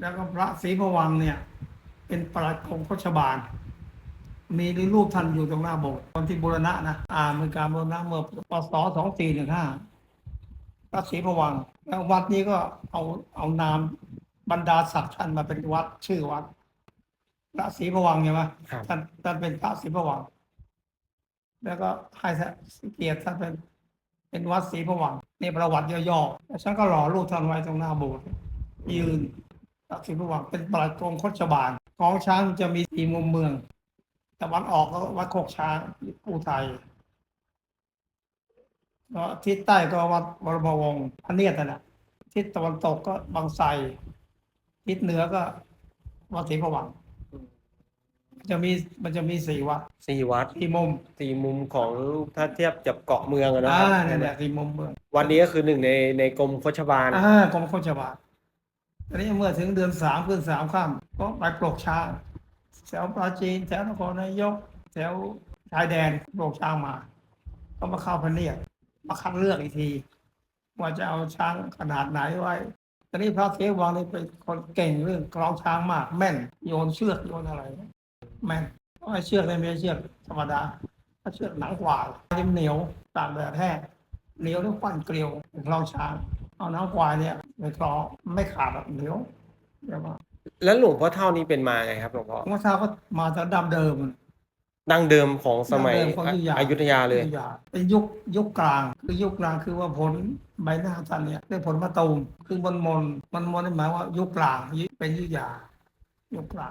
แล้วก็พระศรีพระวังเนี่ย เป็นปลัดกรมโคชบาล มีรูปท่านอยู่ตรงหน้าโบสถ์ตอนที่บูรณะนะอ่าเป็นการบูรณะเมื่อปศสองสี่หนึ่งห้าพระศรีพระวังแล้ววัดนี้ก็เอาเอานามบรรดาศักดิ์ท่านมาเป็นวัดชื่อวัดพระศรีพระวังใช่ไหมครับ ท่านท่านเป็นพระศรีพระวัง แล้วก็ให้เกียรติท่านเป็นเป็นวัดศรีพระวังนี่ประวัติย่อๆแล้วฉันก็หล่อรูปท่านไว้ตรงหน้าโบสถ์ยืน พระศรีพระวังเป็นปลัดกรมโคชบาลของช้างจะมีสี่มุมเมืองตะวันออกก็วัดโคกช้างปูไทยแล้วทิศใต้ก็วัดบรมวงศ์พระเนียดนั่นแหละทิศตะวันตกก็บางไทรทิศเหนือก็วัดศรีพระวังจะมีมันจะมีสี่วัดสี่วัดสี่มุมสี่มุมของถ้าเทียบกับเกาะเมืองอะนะอ่าครับเนี่ยแหละสี่มุมเมือง วันนี้ก็คือหนึ่งในในกรมโคชบาลอ่ากรมโคชบาล อันนี้เมื่อถึงเดือนสามขึ้นสามข้ามก็ไปปลกช้างแถวปราจีนแถวนครนายกแถวชายแดนปลกช้างมา ก็มาเข้าพเนียดมาคัดเลือกอีกที ว่าจะเอาช้างขนาดไหนไว้ตอนนี้พระเทวังนี่เป็นคนเก่งเรื่องกลองช้างมาก แม่นโยนเชือกโยนอะไร แม่นเพราะไอ้เชือกนี่ไม่ใช่เชือกธรรมดาถ้าเชือกหนังกว่าจิ้มเหนียวตากแดดแห้งเหนียวแล้วปั้นเกลียวเป็นกลองช้าง เอาน้ำควายเนี่ยไปคล้องไม่ขาดแบบเหนียวเรียกว่าแล้วหลวงพ่อเท่านี้เป็นมาไงครับหลวงพ่อของเช้าก็มาจากดั้งเดิมดั้งเดิมของสมัยดั้งเดิมของอยุธยาอยุธยาเลยอยุธาเป็นยุคยุคกลางคือยุคกลางคือว่าผลใบหน้าท่านเนี่ยได้ผลมะตูมคือบนมนมันมนนี่หมายว่ายุคกลางเป็นอยุธยายุคกลาง